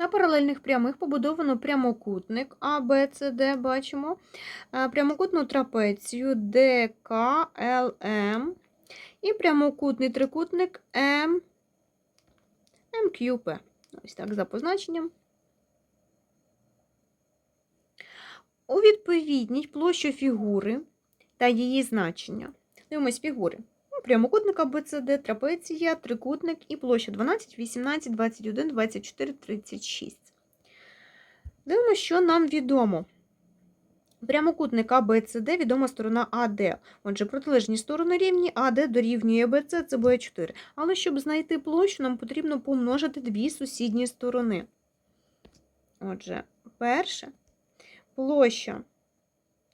На паралельних прямих побудовано прямокутник ABCD, бачимо, е, прямокутну трапецію DKLM і прямокутний трикутник M, MQP. Ось так, за позначенням. У відповідність площу фігури та її значення. Дивимось фігури. Ну, Прямокутник ABCD, трапеція, трикутник і площа 12, 18, 21, 24, 36. Дивимося, що нам відомо. Прямокутник ABCD відома сторона AD. Отже, протилежні сторони рівні, AD дорівнює BC, це буде 4. Але щоб знайти площу, нам потрібно помножити дві сусідні сторони. Отже, перше, площа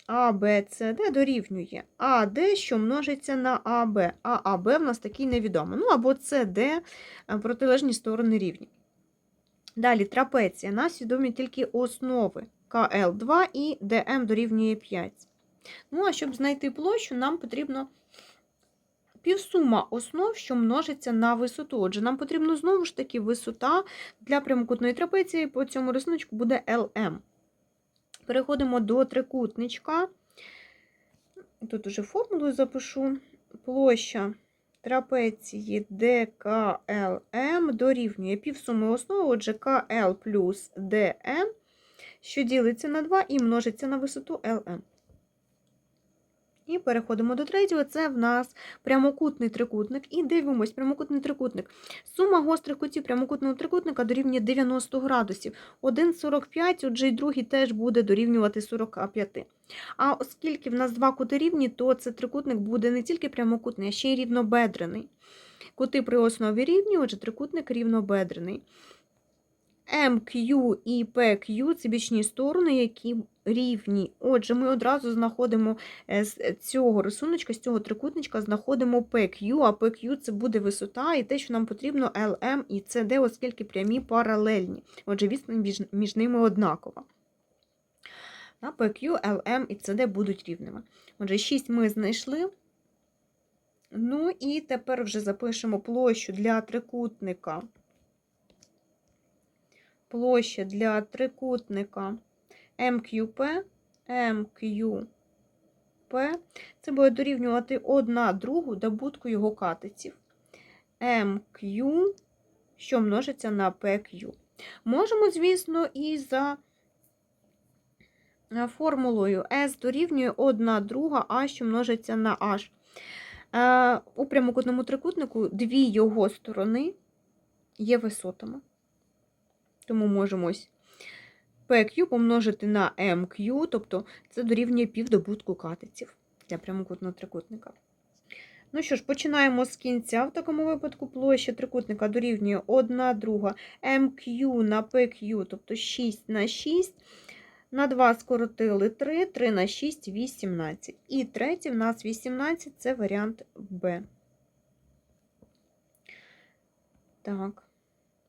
ABCD дорівнює AD, що множиться на AB, а AB в нас такий невідомий. Ну, або CD, е, протилежні сторони рівні. Далі трапеція. Нас відомі тільки основи КЛ2 і ДМ дорівнює 5. Ну, а щоб знайти площу, нам потрібно півсума основ, що множиться на висоту. Отже, нам потрібно знову ж таки висота для прямокутної трапеції по цьому рисунку буде LM. Переходимо до трикутничка. Тут уже формулу запишу. Площа трапеції ДКЛМ дорівнює півсуми основи, отже, КЛ плюс ДМ, що ділиться на 2 і множиться на висоту ЛМ. І переходимо до третього. Це в нас прямокутний трикутник. І дивимось, прямокутний трикутник. Сума гострих кутів прямокутного трикутника дорівнює 90 градусів. 1,45, отже, і другий теж буде дорівнювати 45. А оскільки в нас два кути рівні, то це трикутник буде не тільки прямокутний, а ще й рівнобедрений. Кути при основі рівні, отже, трикутник рівнобедрений. MQ і PQ це бічні сторони, які рівні. Отже, ми одразу знаходимо е, з цього рисуночка, з цього трикутничка, знаходимо PQ, а PQ це буде висота, і те, що нам потрібно LM і CD, оскільки прямі паралельні. Отже, відстань між ними однакова. На PQ, LM і CD будуть рівними. Отже, 6 ми знайшли. Ну і тепер вже запишемо площу для трикутника. Площа для трикутника МQP, МQP. Це буде дорівнювати одна другу добутку його катетів. MQ, що множиться на PQ. Можемо, звісно, і за формулою S дорівнює 1 друга А, що множиться на H. Е, У прямокутному трикутнику дві його сторони є висотами. Тому можемо ось PQ помножити на MQ, тобто це дорівнює півдобутку катетів для прямокутного трикутника. Ну що ж, починаємо з кінця. В такому випадку площа трикутника дорівнює 1 друга MQ на PQ, тобто 6 на 6. На 2 скоротили 3, 3 на 6 18. І третій в нас 18 це варіант Б. Так.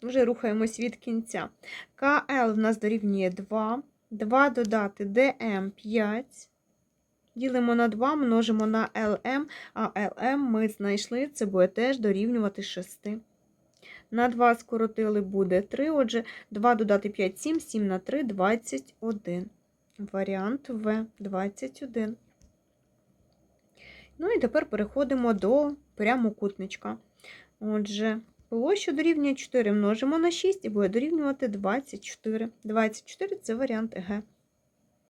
Вже рухаємось від кінця. КЛ в нас дорівнює 2. 2 додати ДМ 5. Ділимо на 2, множимо на ЛМ, а ЛМ ми знайшли, це буде теж дорівнювати 6. На 2 скоротили буде 3, отже, 2 додати 5, 7, 7 на 3, 21. Варіант В 21. Ну і тепер переходимо до прямокутничка. Отже, Площу дорівнює 4 множимо на 6 і буде дорівнювати 24. 24 це варіант Г.